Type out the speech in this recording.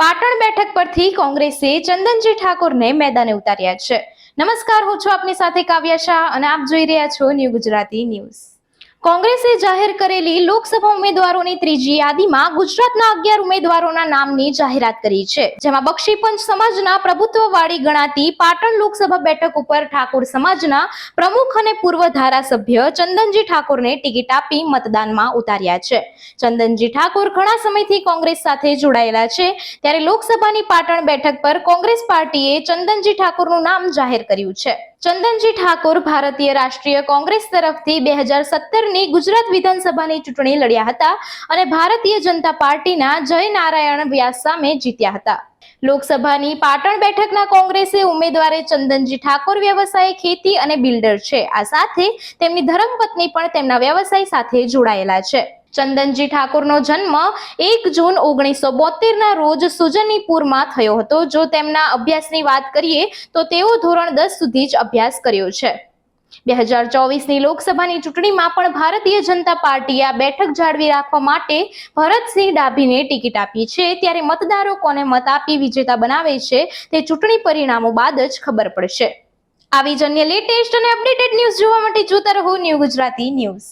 પાટણ બેઠક પરથી કોંગ્રેસે ચંદનજી ઠાકોરને મેદાને ઉતાર્યા છે. નમસ્કાર, હું છું આપની સાથે કાવ્યા શાહ અને આપ જોઈ રહ્યા છો ન્યૂ ગુજરાતી ન્યૂઝ. કોંગ્રેસે જાહેર કરેલી લોકસભા ઉમેદવારોની ત્રીજી યાદીમાં ગુજરાતના અગિયાર ઉમેદવારોના નામની જાહેરાત કરી છે, જેમાં બક્ષીપંચ સમાજના પ્રભુત્વવાળી ગણાતી પાટણ લોકસભા બેઠક ઉપર ઠાકોર સમાજના પ્રમુખ અને પૂર્વ ધારાસભ્ય ચંદનજી ઠાકોરને ટિકિટ આપી મતદાનમાં ઉતાર્યા છે. ચંદનજી ઠાકોર ઘણા સમયથી કોંગ્રેસ સાથે જોડાયેલા છે, ત્યારે લોકસભાની પાટણ બેઠક પર કોંગ્રેસ પાર્ટીએ ચંદનજી ઠાકોરનું નામ જાહેર કર્યું છે. ચંદનજી ઠાકોર ભારતીય રાષ્ટ્રીય કોંગ્રેસ તરફથી બે હજાર સત્તરની ગુજરાત વિધાનસભાની ચૂંટણી લડ્યા હતા અને ભારતીય જનતા પાર્ટીના જય નારાયણ વ્યાસ સામે જીત્યા હતા. લોકસભાની પાટણ બેઠકના કોંગ્રેસે ઉમેદવારે ચંદનજી ઠાકોર વ્યવસાય ખેતી અને બિલ્ડર છે. આ સાથે તેમની ધર્મપત્ની પણ તેમના વ્યવસાય સાથે જોડાયેલા છે. ચંદનજી ઠાકોરનો જન્મ એક જૂન ઓગણીસો બોતેરના રોજ સુજનીપુરમાં થયો હતો. જો તેમના અભ્યાસની વાત કરીએ તો તેઓ ધોરણ દસ સુધી જ અભ્યાસ કર્યો છે. બે હજાર ચોવીસની લોકસભાની ચૂંટણીમાં પણ ભારતીય જનતા પાર્ટીએ આ બેઠક જાળવી રાખવા માટે ભરતસિંહ ડાભીને ટિકિટ આપી છે. ત્યારે મતદારો કોને મત આપી વિજેતા બનાવે છે તે ચૂંટણી પરિણામો બાદ જ ખબર પડશે. આવી જ અન્ય લેટેસ્ટ અને અપડેટેડ ન્યૂઝ જોવા માટે જોતા રહો ન્યૂ ગુજરાતી ન્યૂઝ.